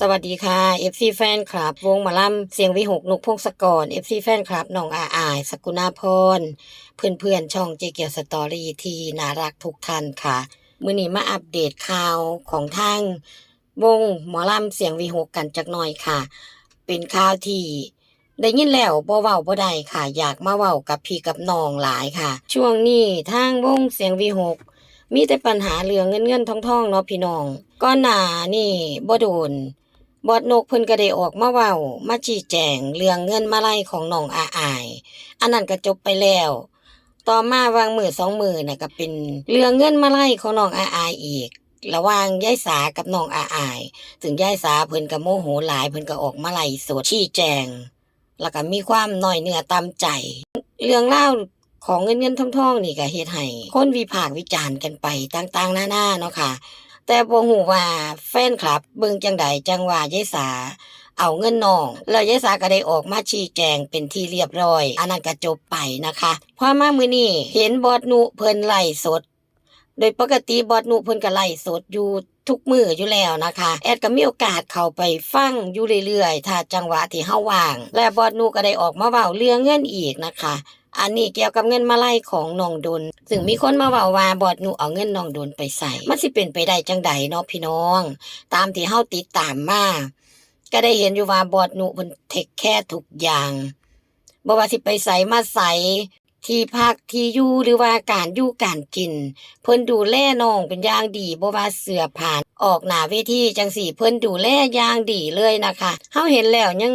สวัสดีค่ะ FC แฟนคลับ วงมาล่ำเสียงวิหกนกพงศกร FC แฟนคลับน้องอาอาย สกุณาพร เพื่อนเพื่อนๆช่องเจเกียวสตอรี่ที่น่ารักทุกท่านค่ะ มื้อนี้มาอัปเดตข่าวของทางวงหมอล่ำเสียงวิหกกันจักหน่อยค่ะ เป็นข่าวที่ได้ยินแล้วบ่เว้าบ่ได้ค่ะ อยากมาเว้ากับพี่กับน้องหลายค่ะ ช่วงนี้ทางวงเสียงวิหกมีแต่ปัญหาเรื่องเงินเงินทองทองเนาะพี่น้องก้อนหนานี่บ่โดน บอดนกเพิ่นก็ได้ออกมาเว้ามาชี้แจงเรื่องเงินมาไล่ของน้องอาอาย อันนั้นก็จบไปแล้ว ต่อมาวางมือสองมือน่ะก็เป็นเรื่องเงินมาไล่ของน้องอาอายอีก ระหว่างยายสากับน้องอาอายถึงยายสาเพิ่นก็โมโหหลายเพิ่นก็ออกมาไล่สดชี้แจง แล้วก็มีความน้อยเนื้อตามใจ เรื่องเล่าของเงินเงินทองทองนี่ก็เฮ็ดให้คนวิพากษ์วิจารณ์กันไปต่างๆหน้าๆเนาะค่ะ แต่บ่ฮู้ว่าแฟนคลับเบิ่งจังใดจังว่ายายสา เอาเงินน้อง แล้วยายสาก็ได้ออกมาชี้แจงเป็นที่เรียบร้อย อันนั้นก็จบไปนะคะพอมามื้อนี้เห็นบอดนุเพิ่นไล่สด โดยปกติบอดนุเพิ่นก็ไล่สดอยู่ทุกมืออยู่แล้วนะคะ แอดก็มีโอกาสเข้าไปฟังอยู่เรื่อยๆ ถ้าจังหวะที่เฮาว่าง และบอดนุก็ได้ออกมาเว้าเรื่องเงินอีกนะคะ อันนี้เกี่ยวกับเงินมาไล่ของน้องดนซึ่งมีคนมาว่าว่าบอดหนูเอาเงินน้องดนไปใส่มันสิเป็นไปได้จังใดเนาะพี่น้อง ตามที่เฮาติดตามมาก็ได้เห็นอยู่ว่าบอดหนูเพิ่นเทคแค่ทุกอย่างบ่ว่าสิไปใส่มาใส่ที่พักที่อยู่หรือว่าการอยู่การกิน เพิ่นดูแลน้องเป็นอย่างดีบ่ว่าเสื้อผ้านออกหน้าเวทีจังสี่ เพิ่นดูแลอย่างดีเลยนะคะเฮาเห็นแล้วยัง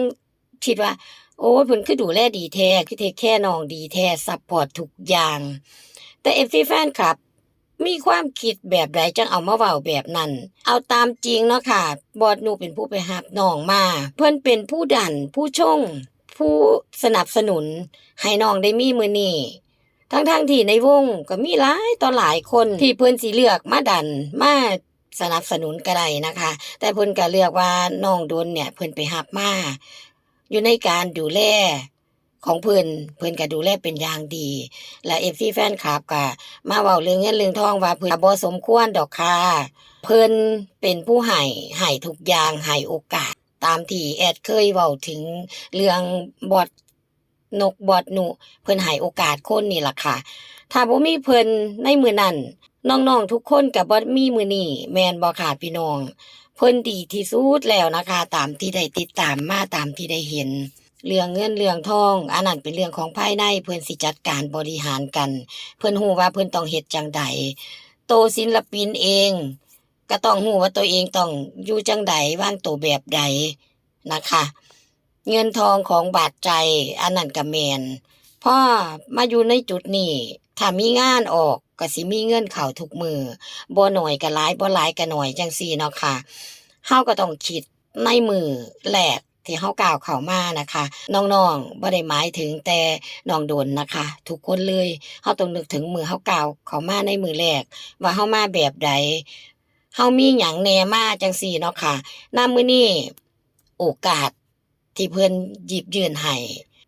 คิดว่า โอ้เพิ่นคือดูแลดีแท้คือเทคแค่น้องดีแท้ซัพพอร์ตทุกอย่าง แต่เอฟซีแฟนคลับ มีความคิดแบบใดจังเอามาเว้าแบบนั้น เอาตามจริงเนาะค่ะ บอดนูเป็นผู้ไปหับน้องมา เพิ่นเป็นผู้ดันผู้ชงผู้สนับสนุน ให้น้องได้มีมือนี้ทั้งๆทที่ในวงก็มีหลายต่อหลายคนที่เพิ่อนสิเลือกมาดันมาสนับสนุนก็ได้นะคะ แต่เพิ่นก็เลือกว่าน้องโดนเนี่ยเพิ่นไปหับมา อยู่ในการดูแลของเพิ่อนเพิ่อนก็ดูแลเป็นอย่างดี และเอฟซีแฟนคลับก็มาเว้าเรื่องเงินเรื่องทองว่าเพิ่นบ่สมควรดอกค่ะเพิ่อนเป็นผู้ให้ให้ทุกอย่างให้โอกาส ตามที่แอดเคยเว้าถึงเรื่องบอดนกบอดหนูเพิ่อนให้โอกาสคนนี่ล่ะค่ะ ถ้าบ่มีเพิ่อนในมือนั้นน้องๆทุกคนก็บ่มีมือนี้แมนบ่ค่ะพี่น้อง เพิ่นดีที่สุดแล้วนะคะ ตามที่ได้ติดตามมาตามที่ได้เห็น เรื่องเงินเรื่องทอง อันนั้นเป็นเรื่องของภายในเพิ่นสิจัดการบริหารกัน เพิ่นฮู้ว่าเพิ่นต้องเฮ็ดจังใดโตศิลปินเอง ก็ต้องฮู้ว่าตัวเองต้องอยู่จังใดว่างตัวแบบใดนะคะ เงินทองของบาดใจ อันนั้นก็แมนพ่อมาอยู่ในจุดนี้ ถ้ามีงานออกก็สิมีเงินเข้าทุกมือบ่หน่อยก็หลายบ่หลายก็หน่อยจังซี่เนาะค่ะเฮาก็ต้องคิดในมือแรกที่เฮาก้าวเข้ามานะคะ น้องๆบ่ได้หมายถึงแต่น้องโดนนะคะ ทุกคนเลยเฮาต้องนึกถึงมือเฮาก้าวเข้ามาในมือแรก ว่าเฮามาแบบใดเฮามีหยังแน่มาจังซี่เนาะค่ะณมื้อนี้โอกาสที่เพิ่นหยิบยื่นให้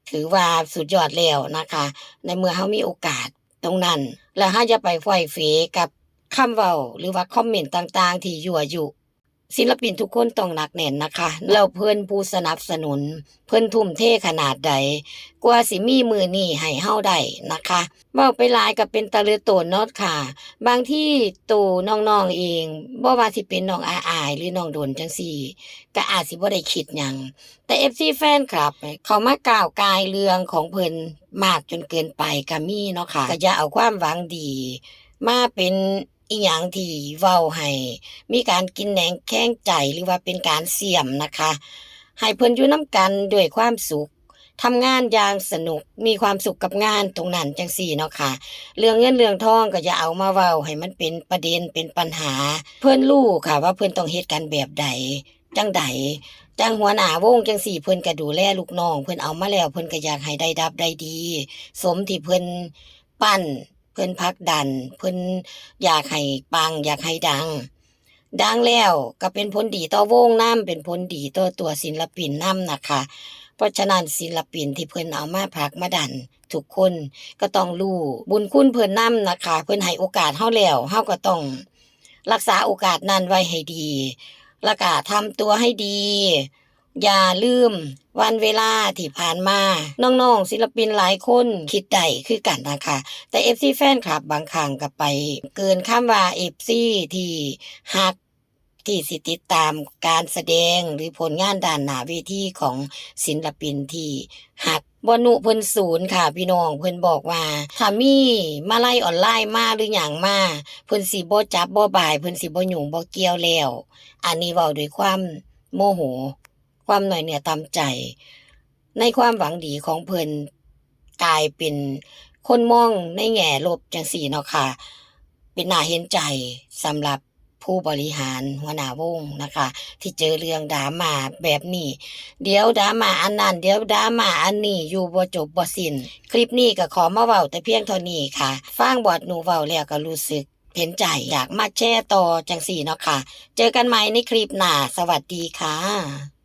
ถือว่าสุดยอดแล้วนะคะ ในเมื่อเฮามีโอกาส ตรงนั้น แล้วเฮาจะไปไฟเฟกับคำเว้าหรือว่าคอมเมนต์ต่างๆ ที่ยั่วยุ ศิลปินทุกคนต้องหนักแน่นนะคะแล้วเพิ่นผู้สนับสนุน เพิ่นทุ่มเทขนาดใด กว่าสิมีมือนี่ให้เฮาได้นะคะเว้าไปหลายก็เป็นตะลือโตนเนอดค่ะ บางที่ตูน้องๆเองบ่ว่าสิเป็นน้องอาอาย หรือน้องโดนจังซี่ ก็อาจสิบ่ได้คิดหยังแต่ FC แฟนคลับ เขามากล่าวกายเรื่องของเพิ่นมากจนเกินไปก็มีเนาะค่ะก็อย่าเอาความหวังดี มาเป็น อีหยังที่เว้าให้มีการกินแหนงแข้งใจหรือว่าเป็นการเสี่ยมนะคะ ให้เพิ่นอยู่น้ำกันด้วยความสุขทำงานอย่างสนุกมีความสุขกับงานตรงนั้นจังสี่เนาะค่ะ เรื่องเงินเรื่องทองก็อย่าเอามาเว้าให้มันเป็นประเด็นเป็นปัญหา เพิ่อนรู้ค่ะ ว่าเพิ่อนต้องเฮ็ดกันแบบใดจังใดจังหัวหน้าวงจังสี่เพิ่อนก็ดูแลลูกน้อง เพิ่อนเอามาแล้วเพิ่อนก็อยากให้ได้ดับได้ดี สมที่เพิ่อนปั้น เพิ่อนพักดัน เพิ่อนอยากให้ปัง อยากให้ดัง ดังแล้วก็เป็นผลดีต่อวงน้ำเป็นผลดีต่อตัวศิลปินน้ำนะคะ เพราะฉะนั้นศิลปินที่เพิ่อนเอามาพักมาดันทุกคนก็ต้องรู้บุญคุณเพิ่อนน้ำนะคะ เพิ่อนให้โอกาสเฮาแล้วเฮาก็ต้องรักษาโอกาสนั้นไว้ให้ดีแล้วก็ทำตัวให้ดี อย่าลืม วันเวลาที่ผ่านมาน้องๆศิลปินหลายคนคิดได้คือกันนะคะ แต่ FC แฟนคลับบางครั้งก็ไป เกินคำว่า FC ที่ฮักที่สิติดตามการแสดงหรือผลงานด้านหน้าเวทีของศิลปินที่หักบนุเพิ่นศูนย์ค่ะ พี่น้องเพิ่นบอกว่าถ้ามีมาไล่ออนไลน์มาหรือหยังมาเพิ่นสิบ่จับบ่บายเพิ่นสิบ่หยุ่งบ่เกี่ยวแล้ว อันนี้เว้าด้วยความโมโห ความหน่อยเหนือตามใจ ในความหวังดีของเพิ่นกลายเป็นคนมองในแง่ลบจังสี่เนาะค่ะ เป็นหน่าเห็นใจสำหรับผู้บริหารหัวหน้าวงนะคะ ที่เจอเรื่องดราม่าแบบนี้ เดี๋ยวดราม่าอันนั้นเดี๋ยวดราม่าอันนี้อยู่บ่จบบ่สิ้นคลิปนี้ก็ขอมาเว้าแต่เพียงเท่านี้ค่ะฟังบอดหนูเว้าแล้วก็รู้สึกเห็นใจอยากมาแชร์ต่อจังสี่เนาะค่ะ เจอกันใหม่ในคลิปหน้าสวัสดีค่ะ